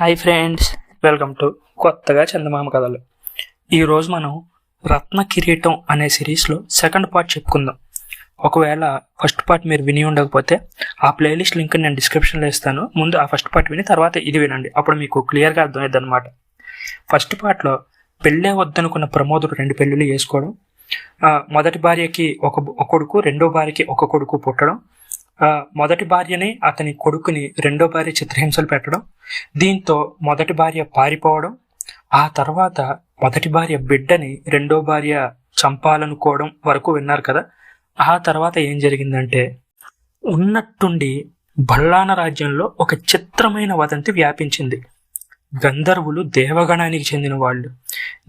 Hi friends welcome to కొత్తగా చందమామ కథలు. ఈరోజు మనం రత్న కిరీటం అనే సిరీస్లో సెకండ్ పార్ట్ చెప్పుకుందాం. ఒకవేళ ఫస్ట్ పార్ట్ మీరు విని ఉండకపోతే ఆ ప్లేలిస్ట్ లింక్ నేను డిస్క్రిప్షన్లో ఇస్తాను. ముందు ఆ ఫస్ట్ పార్ట్ విని తర్వాత ఇది వినండి. అప్పుడు మీకు క్లియర్గా అర్థమైంది అనమాట ఫస్ట్ పార్ట్లో పెళ్ళే వద్దనుకున్న ప్రమోదుడు రెండు పెళ్ళిళ్ళు చేసుకోవడం ఆ, మొదటి భార్యకి ఒక ఒక కొడుకు రెండో భార్యకి ఒక కొడుకు పుట్టడం మొదటి భార్యని అతని కొడుకుని రెండో భార్య చిత్రహింసలు పెట్టడం దీంతో మొదటి భార్య పారిపోవడం ఆ తర్వాత మొదటి భార్య బిడ్డని రెండో భార్య చంపాలనుకోవడం వరకు విన్నారు కదా. ఆ తర్వాత ఏం జరిగిందంటే ఉన్నట్టుండి బల్లాన రాజ్యంలో ఒక చిత్రమైన వదంతి వ్యాపించింది. గంధర్వులు దేవగణానికి చెందిన వాళ్ళు.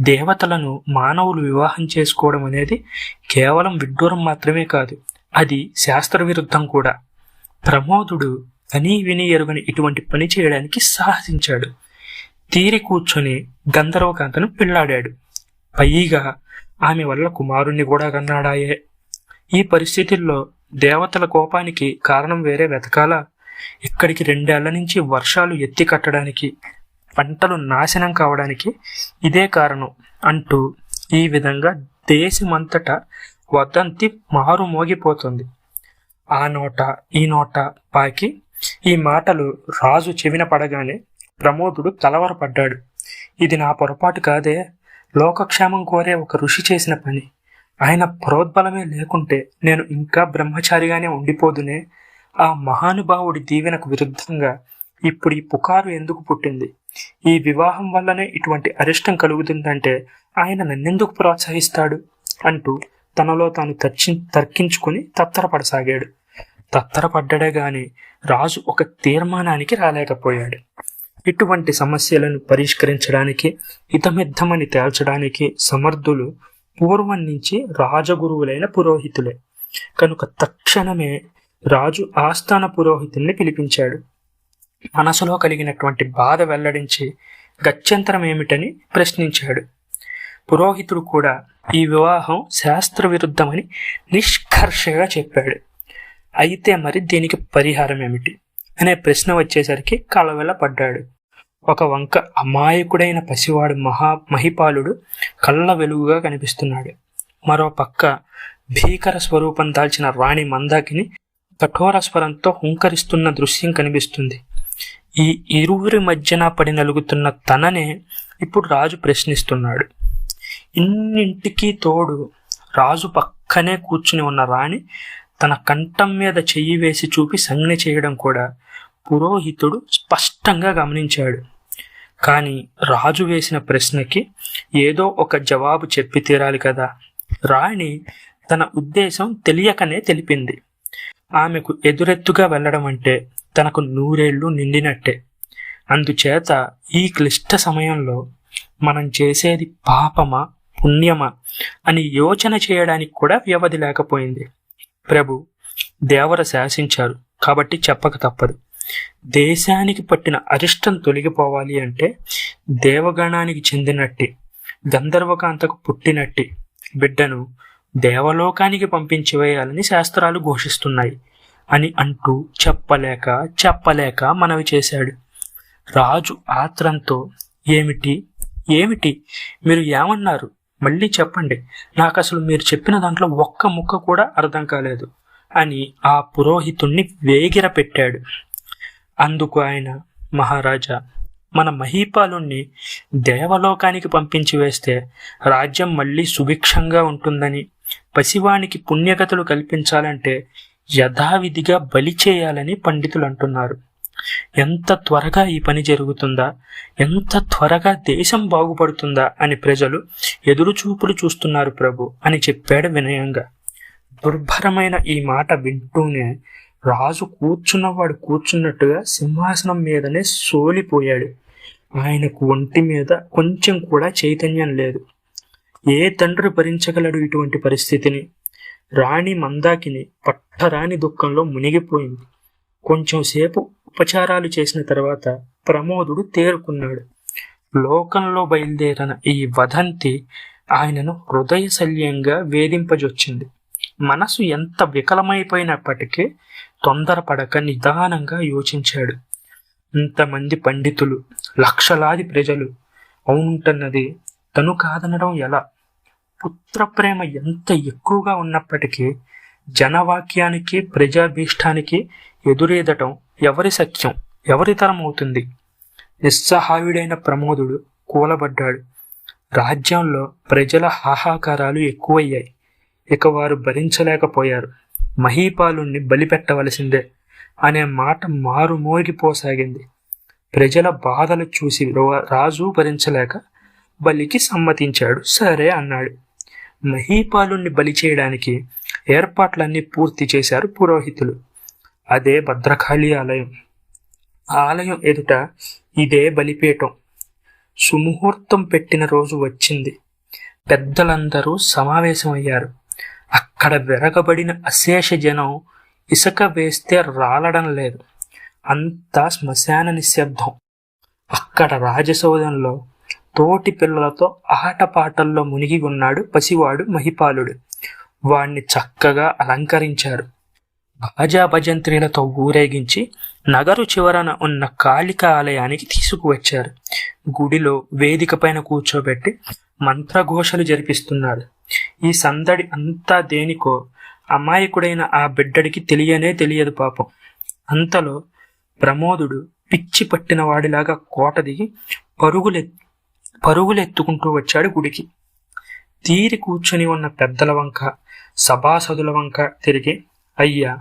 దేవతలను మానవులు వివాహం చేసుకోవడం అనేది కేవలం విడ్డూరం మాత్రమే కాదు అది శాస్త్ర విరుద్ధం కూడా. ప్రమోదుడు అని విని ఎరుగని ఇటువంటి పని చేయడానికి సాహసించాడు. తీరి కూర్చొని గంధర్వకాంతను పెళ్ళాడాడు. పైగా ఆమె వల్ల కుమారుణ్ణి కూడా కన్నాడాయే. ఈ పరిస్థితుల్లో దేవతల కోపానికి కారణం వేరే వెతకాల. ఇక్కడికి రెండేళ్ళ నుంచి వర్షాలు ఎత్తి కట్టడానికి పంటలు నాశనం కావడానికి ఇదే కారణం అంటూ ఈ విధంగా దేశమంతటా వదంతి మారు మోగిపోతుంది. ఆ నోట ఈ నోట పాకి ఈ మాటలు రాజు చెవిన పడగానే ప్రమోదుడు కలవరపడ్డాడు ఇది నా పొరపాటు కాదే. లోకక్షేమం కోరే ఒక ఋషి చేసిన పని. ఆయన ప్రోద్బలమే లేకుంటే నేను ఇంకా బ్రహ్మచారిగానే ఉండిపోదునే. ఆ మహానుభావుడి దీవెనకు విరుద్ధంగా ఇప్పుడు ఈ పుకారు ఎందుకు పుట్టింది? ఈ వివాహం వల్లనే ఇటువంటి అరిష్టం కలుగుతుందంటే ఆయన నన్నెందుకు ప్రోత్సహిస్తాడు? అంటూ తనలో తాను తర్చి తర్కించుకుని తత్తరపడసాగాడు. తత్తరపడ్డడే గాని రాజు ఒక తీర్మానానికి రాలేకపోయాడు. ఇటువంటి సమస్యలను పరిష్కరించడానికి హితమిద్దమని తేల్చడానికి సమర్థులు పూర్వం నుంచి రాజగురువులైన పురోహితులే. కనుక తక్షణమే రాజు ఆస్థాన పురోహితుల్ని పిలిపించాడు. మనసులో కలిగినటువంటి బాధ వెల్లడించి గత్యంతరం ఏమిటని ప్రశ్నించాడు. పురోహితుడు కూడా ఈ వివాహం శాస్త్ర విరుద్ధమని నిష్కర్షగా చెప్పాడు. అయితే మరి దీనికి పరిహారం ఏమిటి? అనే ప్రశ్న వచ్చేసరికి కలవెల పడ్డాడు. ఒక వంక అమాయకుడైన పసివాడు మహా మహిపాలుడు కళ్ళ వెలుగుగా కనిపిస్తున్నాడు. మరో పక్క భీకర స్వరూపం దాల్చిన రాణి మందాకిని కఠోర స్వరంతో హుంకరిస్తున్న దృశ్యం కనిపిస్తుంది. ఈ ఇరువురి మధ్యన పడి నలుగుతున్న తననే ఇప్పుడు రాజు ప్రశ్నిస్తున్నాడు. ఇన్నింటికి తోడు రాజు పక్కనే కూర్చుని ఉన్న రాణి తన కంఠం మీద చెయ్యి వేసి చూపి సంజ్ఞ చేయడం కూడా పురోహితుడు స్పష్టంగా గమనించాడు. కానీ రాజు వేసిన ప్రశ్నకి ఏదో ఒక జవాబు చెప్పి తీరాలి కదా. రాణి తన ఉద్దేశం తెలియకనే తెలిపింది. ఆమెకు ఎదురెత్తుగా వెళ్ళడం అంటే తనకు నూరేళ్ళు నిండినట్టే. అందుచేత ఈ క్లిష్ట సమయంలో మనం చేసేది పాపమా? పుణ్యమా అని యోచన చేయడానికి కూడా వ్యవధి లేకపోయింది. ప్రభు దేవర శాసించారు. కాబట్టి చెప్పక తప్పదు. దేశానికి పట్టిన అరిష్టం తొలగిపోవాలి అంటే దేవగణానికి చెందినట్టి గంధర్వకాంతకు పుట్టినట్టి బిడ్డను దేవలోకానికి పంపించి వేయాలని శాస్త్రాలు ఘోషిస్తున్నాయి అని అంటూ చెప్పలేక చెప్పలేక మనవి చేశాడు. రాజు ఆత్రంతో ఏమిటి? ఏమిటి? మీరు ఏమన్నారు? మళ్ళీ చెప్పండి. నాకు అసలు మీరు చెప్పిన దాంట్లో ఒక్క ముక్క కూడా అర్థం కాలేదు. అని ఆ పురోహితుణ్ణి వేగిర పెట్టాడు. అందుకు ఆయన మహారాజా మన మహీపాలుణ్ణి దేవలోకానికి పంపించి వేస్తే రాజ్యం మళ్ళీ సుభిక్షంగా ఉంటుందని పసివానికి పుణ్యగతులు కల్పించాలంటే యథావిధిగా బలి చేయాలని పండితులు అంటున్నారు ఎంత త్వరగా ఈ పని జరుగుతుందా? ఎంత త్వరగా దేశం బాగుపడుతుందా? అని ప్రజలు ఎదురుచూపులు చూస్తున్నారు ప్రభు అని చెప్పాడు వినయంగా. దుర్భరమైన ఈ మాట వింటూనే రాజు కూర్చున్నవాడు కూర్చున్నట్టుగా సింహాసనం మీదనే సోలిపోయాడు. ఆయనకు ఒంటి మీద కొంచెం కూడా చైతన్యం లేదు. ఏ తండ్రి భరించగలడు ఇటువంటి పరిస్థితిని? రాణి మందాకిని పట్టరాని దుఃఖంలో మునిగిపోయింది. కొంచెం సేపు ఉపచారాలు చేసిన తర్వాత ప్రమోదుడు తేరుకున్నాడు. లోకంలో బయలుదేరిన ఈ వదంతి ఆయనను హృదయశల్యంగా వేధింపజొచ్చింది. మనసు ఎంత వికలమైపోయినప్పటికీ తొందరపడక నిదానంగా యోచించాడు. ఇంతమంది పండితులు లక్షలాది ప్రజలు అవునుంటున్నది తను కాదనడం ఎలా? పుత్ర ప్రేమ ఎంత ఎక్కువగా ఉన్నప్పటికీ జనవాక్యానికి ప్రజాభీష్టానికి ఎదురేదటం ఎవరి సత్యం ఎవరి తరం అవుతుంది? నిస్సహాయుడైన ప్రమోదుడు కూలబడ్డాడు. రాజ్యంలో ప్రజల హాహాకారాలు ఎక్కువయ్యాయి. ఇక వారు భరించలేకపోయారు. మహీపాలుణ్ణి బలిపెట్టవలసిందే అనే మాట మారుమోగిపోసాగింది ప్రజల బాధలు చూసి రాజు భరించలేక బలికి సమ్మతించాడు. సరే అన్నాడు. మహీపాలుణ్ణి బలి చేయడానికి ఏర్పాట్లన్నీ పూర్తి చేశారు పురోహితులు. అదే భద్రకాళి ఆలయం. ఆలయం ఎదుట ఇదే బలిపీఠం. సుముహూర్తం పెట్టిన రోజు వచ్చింది. పెద్దలందరూ సమావేశమయ్యారు. అక్కడ వెరగబడిన అశేష జనం ఇసుక వేస్తే రాలడం లేదు. అంతా శ్మశాన నిశ్శబ్దం. అక్కడ రాజసౌధంలో తోటి పిల్లలతో ఆటపాటల్లో మునిగి ఉన్నాడు పసివాడు మహిపాలుడు. వాణ్ణి చక్కగా అలంకరించారు. భజంత్రీలతో ఊరేగించి నగరు చివరన ఉన్న కాళిక ఆలయానికి తీసుకువచ్చారు. గుడిలో వేదిక పైన కూర్చోబెట్టి మంత్రఘోషలు జరిపిస్తున్నారు. ఈ సందడి అంతా దేనికో? అమాయకుడైన ఆ బిడ్డడికి తెలియనే తెలియదు పాపం. అంతలో ప్రమోదుడు పిచ్చి పట్టిన వాడిలాగా కోట దిగి పరుగులె పరుగులెత్తుకుంటూ వచ్చాడు గుడికి. తీరి కూర్చొని ఉన్న పెద్దల వంక సభాసదుల వంక తిరిగి అయ్యా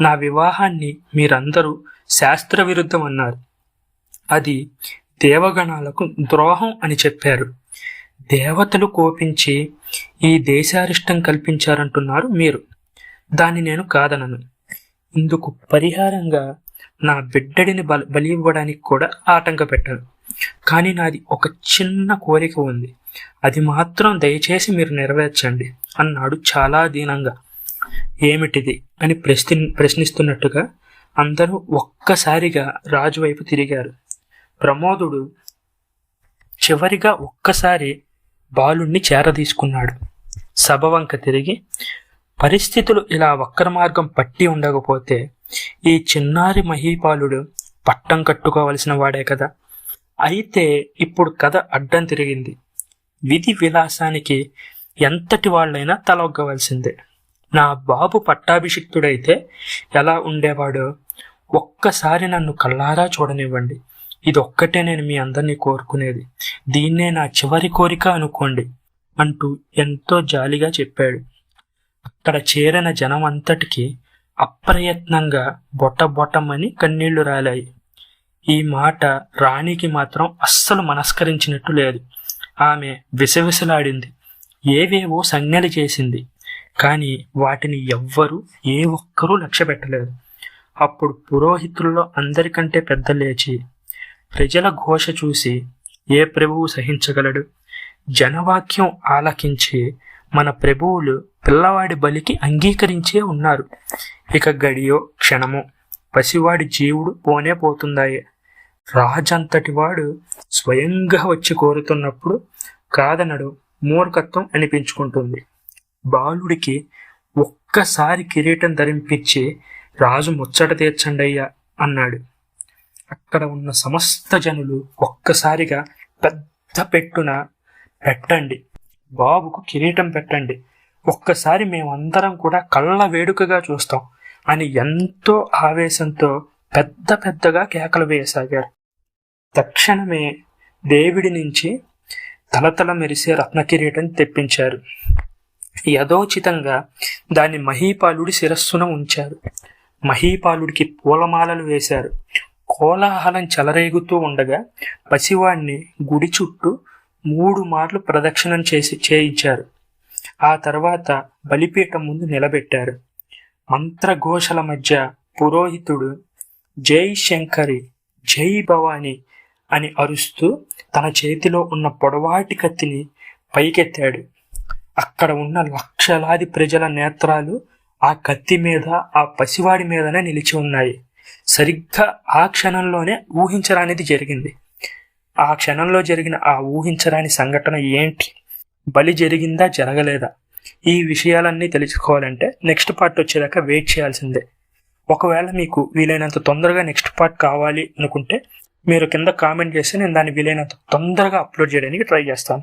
నా వివాహాన్ని మీరందరూ శాస్త్ర విరుద్ధం అన్నారు అది దేవగణాలకు ద్రోహం అని చెప్పారు. దేవతలు కోపించి ఈ దేశారిష్టం కల్పించారంటున్నారు మీరు. దాన్ని నేను కాదనను. ఇందుకు పరిహారంగా నా బిడ్డడిని బలి బలి ఇవ్వడానికి కూడా ఆటంక పెట్టను కానీ నాది ఒక చిన్న కోరిక ఉంది. అది మాత్రం దయచేసి మీరు నెరవేర్చండి అన్నాడు చాలా దీనంగా. ఏమిటిది? అని ప్రశ్ని ప్రశ్నిస్తున్నట్టుగా అందరూ ఒక్కసారిగా రాజు వైపు తిరిగారు. ప్రమోదుడు చివరిగా ఒక్కసారి బాలుణ్ణి చేరదీసుకున్నాడు. సభ వంక తిరిగి పరిస్థితులు ఇలా వక్ర మార్గం పట్టి ఉండకపోతే ఈ చిన్నారి మహీపాలుడు పట్టం కట్టుకోవలసిన వాడే కదా. అయితే ఇప్పుడు కథ అడ్డం తిరిగింది. విధి విలాసానికి ఎంతటి వాళ్ళైనా తలొగ్గవలసిందే. నా బాబు పట్టాభిషిక్తుడైతే ఎలా ఉండేవాడో? ఒక్కసారి నన్ను కళ్ళారా చూడనివ్వండి. ఇది ఒక్కటే నేను మీ అందరినీ కోరుకునేది. దీన్నే నా చివరి కోరిక అనుకోండి అంటూ ఎంతో జాలిగా చెప్పాడు. అక్కడ చేరిన జనం అంతటికి అప్రయత్నంగా బొట్టబొట్టమని కన్నీళ్ళు రాలాయి. ఈ మాట రాణికి మాత్రం అస్సలు మనస్కరించినట్టు లేదు. ఆమె విసవిసలాడింది. ఏవేవో సంజ్ఞలు చేసింది. కానీ వాటిని ఎవ్వరూ ఏ ఒక్కరూ లక్ష్య పెట్టలేదు. అప్పుడు పురోహితుల్లో అందరికంటే పెద్ద లేచి ప్రజల ఘోష చూసి ఏ ప్రభువు సహించగలడు? జనవాక్యం ఆలకించి మన ప్రభువులు పిల్లవాడి బలికి అంగీకరించే ఉన్నారు. ఇక గడియో క్షణమో పసివాడి జీవుడు పోనే పోతుందాయే. రాజంతటి వాడు స్వయంగా వచ్చి కోరుతున్నప్పుడు కాదనడు మూర్ఖత్వం అనిపించుకుంటుంది. బాలుడికి ఒక్కసారి కిరీటం ధరింపించి రాజు ముచ్చట తీర్చండయ్యా అన్నాడు. అక్కడ ఉన్న సమస్త జనులు ఒక్కసారిగా పెద్ద పెట్టున పెట్టండి. బాబుకు కిరీటం పెట్టండి. ఒక్కసారి మేమందరం కూడా కళ్ళ వేడుకగా చూస్తాం అని ఎంతో ఆవేశంతో పెద్ద పెద్దగా కేకలు వేయసాగారు. తక్షణమే దేవుడి నుంచి తలతల మెరిసే రత్న కిరీటం తెప్పించారు. యథోచితంగా దాన్ని మహీపాలుడి శిరస్సున ఉంచారు. మహీపాలుడికి పూలమాలలు వేశారు. కోలాహలం చెలరేగుతూ ఉండగా పసివాణ్ణి గుడి చుట్టూ మూడు మార్లు ప్రదక్షిణం చేసి చేయించారు. ఆ తర్వాత బలిపీఠం ముందు నిలబెట్టారు. మంత్రఘోషల మధ్య పురోహితుడు జై శంకరి జై భవాని అని అరుస్తూ తన చేతిలో ఉన్న పొడవాటి కత్తిని పైకెత్తాడు. అక్కడ ఉన్న లక్షలాది ప్రజల నేత్రాలు ఆ కత్తి మీద ఆ పసివాడి మీదనే నిలిచి ఉన్నాయి. సరిగ్గా ఆ క్షణంలోనే ఊహించరానిది జరిగింది. ఆ క్షణంలో జరిగిన ఆ ఊహించరాని సంఘటన ఏంటి? బలి జరిగిందా జరగలేదా? ఈ విషయాలన్నీ తెలుసుకోవాలంటే నెక్స్ట్ పార్ట్ వచ్చేదాకా వెయిట్ చేయాల్సిందే. ఒకవేళ మీకు వీలైనంత తొందరగా నెక్స్ట్ పార్ట్ కావాలి అనుకుంటే మీరు కింద కామెంట్ చేస్తే నేను దాన్ని వీలైనంత తొందరగా అప్లోడ్ చేయడానికి ట్రై చేస్తాను.